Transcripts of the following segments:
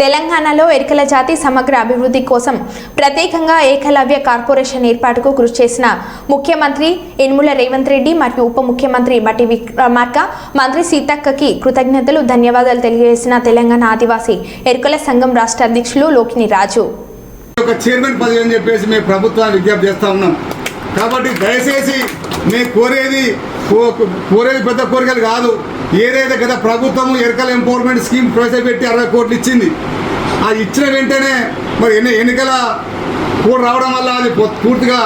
తెలంగాణలో ఎరికల జాతి సమగ్ర అభివృద్ధి కోసం ప్రత్యేకంగా ఏకలవ్య కార్పొరేషన్ ఏర్పాటుకు కృషి చేసిన ముఖ్యమంత్రి ఎన్ముల రేవంత్ రెడ్డి మరియు ఉప ముఖ్యమంత్రి బట్టి విక్రమార్క మంత్రి సీతక్కకి కృతజ్ఞతలు ధన్యవాదాలు తెలియజేసిన తెలంగాణ ఆదివాసీ ఎరుకల సంఘం రాష్ట్ర అధ్యక్షులు లోకిని రాజు. ఒక చైర్మన్ పదవి అని చెప్పేసి మేము ప్రభుత్వాన్ని విజ్ఞప్తి చేస్తా ఉన్నాం. కాబట్టి దయచేసి మేము కోరేది కో- కోరేది పెద్ద కోరికలు కాదు. ఏదైతే గత ప్రభుత్వం ఎరకల ఎంపవర్మెంట్ స్కీమ్ ప్రవేశపెట్టి అరవై కోట్లు ఇచ్చింది ఆ ఇచ్చిన వెంటనే మరి ఎన్ని ఎన్నికల కూడ రావడం వల్ల అది పూర్తిగా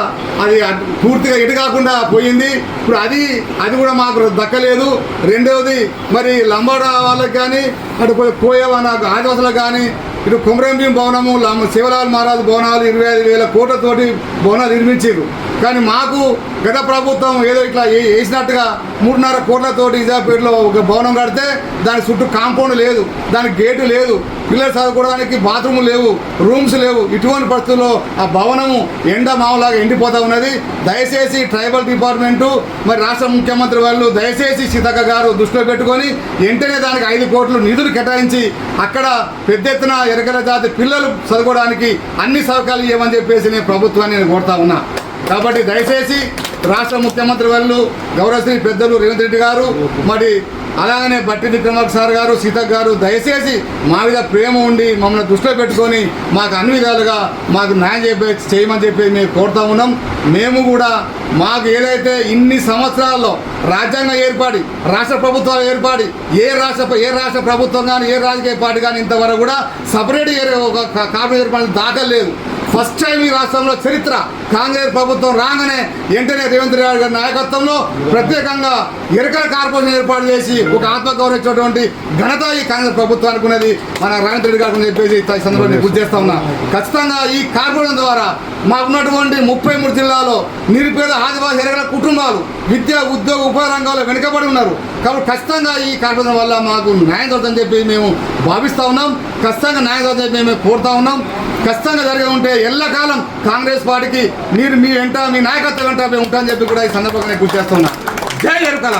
అది పూర్తిగా ఎటు కాకుండా పోయింది. ఇప్పుడు అది అది కూడా మాకు దక్కలేదు. రెండవది మరి లంబాడ వాళ్ళకి కానీ అటు కో- కోయ నాకు ఆదివాసులకు కానీ ఇటు కుమరంభీం భవనము శివలాల్ మహారాజ్ భవనాలు ఇరవై ఐదు వేల కోట్లతోటి భవనాలు నిర్మించారు కానీ మాకు గత ప్రభుత్వం ఏదో ఇట్లా వేసినట్టుగా మూడున్నర కోట్లతోటి ఇజాపేటలో ఒక భవనం కడితే దాని చుట్టూ కాంపౌండ్ లేదు దానికి గేటు లేదు పిల్లలు చదువుకోవడానికి బాత్రూమ్ లేవు రూమ్స్ లేవు. ఇటువంటి పరిస్థితుల్లో ఆ భవనము ఎండ మామలాగా ఎండిపోతా ఉన్నది. దయచేసి ట్రైబల్ డిపార్ట్మెంటు మరి రాష్ట్ర ముఖ్యమంత్రి వాళ్ళు దయచేసి సీతక్క గారు దృష్టిలో పెట్టుకొని వెంటనే దానికి ఐదు కోట్లు నిధులు కేటాయించి అక్కడ పెద్ద ఎత్తున ఎరకల జాతి పిల్లలు చదువుకోవడానికి అన్ని సౌకర్యాలు ఇవ్వమని చెప్పేసి నేను ప్రభుత్వాన్ని నేను కోరుతా ఉన్నా. కాబట్టి దయచేసి రాష్ట్ర ముఖ్యమంత్రి వాళ్ళు గౌరవశ్రీ పెద్దలు రేవంత్ రెడ్డి గారు మరి అలాగనే బట్టి విక్రమార్క సార్ గారు సీతక్ గారు దయచేసి మా మీద ప్రేమ ఉండి మమ్మల్ని దృష్టిలో పెట్టుకొని మాకు అన్ని విధాలుగా మాకు న్యాయం చెప్పే చేయమని చెప్పి మేము కోరుతా ఉన్నాం. మేము కూడా మాకు ఏదైతే ఇన్ని సంవత్సరాల్లో రాజ్యాంగం ఏర్పడి రాష్ట్ర ప్రభుత్వాలు ఏర్పడి ఏ రాష్ట్ర ఏ రాష్ట్ర ప్రభుత్వం కానీ ఏ రాజకీయ పార్టీ కానీ ఇంతవరకు కూడా సపరేట్ ఒక కార్పొరేట్ ఏర్పడిన దాఖలు లేదు. ఫస్ట్ టైం ఈ రాష్ట్రంలో చరిత్ర కాంగ్రెస్ ప్రభుత్వం రాగానే వెంటనే రేవంత్ రెడ్డి గారి నాయకత్వంలో ప్రత్యేకంగా ఎరకల కార్పొరేషన్ ఏర్పాటు చేసి ఒక ఆత్మగౌరవం ఇచ్చినటువంటి ఘనత ఈ కాంగ్రెస్ ప్రభుత్వానికి ఉన్నది మన రేవంత్ రెడ్డి గారు చెప్పేసి ఈ సందర్భంగా గుర్తు చేస్తా ఉన్నా. ఖచ్చితంగా ఈ కార్పొరేషన్ ద్వారా మాకున్నటువంటి ముప్పై మూడు జిల్లాలో నిరుపేద ఆదివాసీ ఎరగల కుటుంబాలు విద్య ఉద్యోగ ఉపాధి రంగాల్లో వెనుకబడి ఉన్నారు. కాబట్టి ఖచ్చితంగా ఈ కార్పొరేషన్ వల్ల మాకు న్యాయం జరుగుతుందని చెప్పి మేము భావిస్తూ ఉన్నాం. ఖచ్చితంగా న్యాయం జరుగుతుందని మేము కోరుతా ఉన్నాం. ఖచ్చితంగా జరిగి ఉంటే ఎల్లకాలం కాంగ్రెస్ పార్టీకి మీరు మీ వెంట మీ నాయకత్వం వెంట మేము ఉంటామని చెప్పి కూడా ఈ సందర్భంగా గుర్తు చేస్తున్నా. జై ఎరుకల.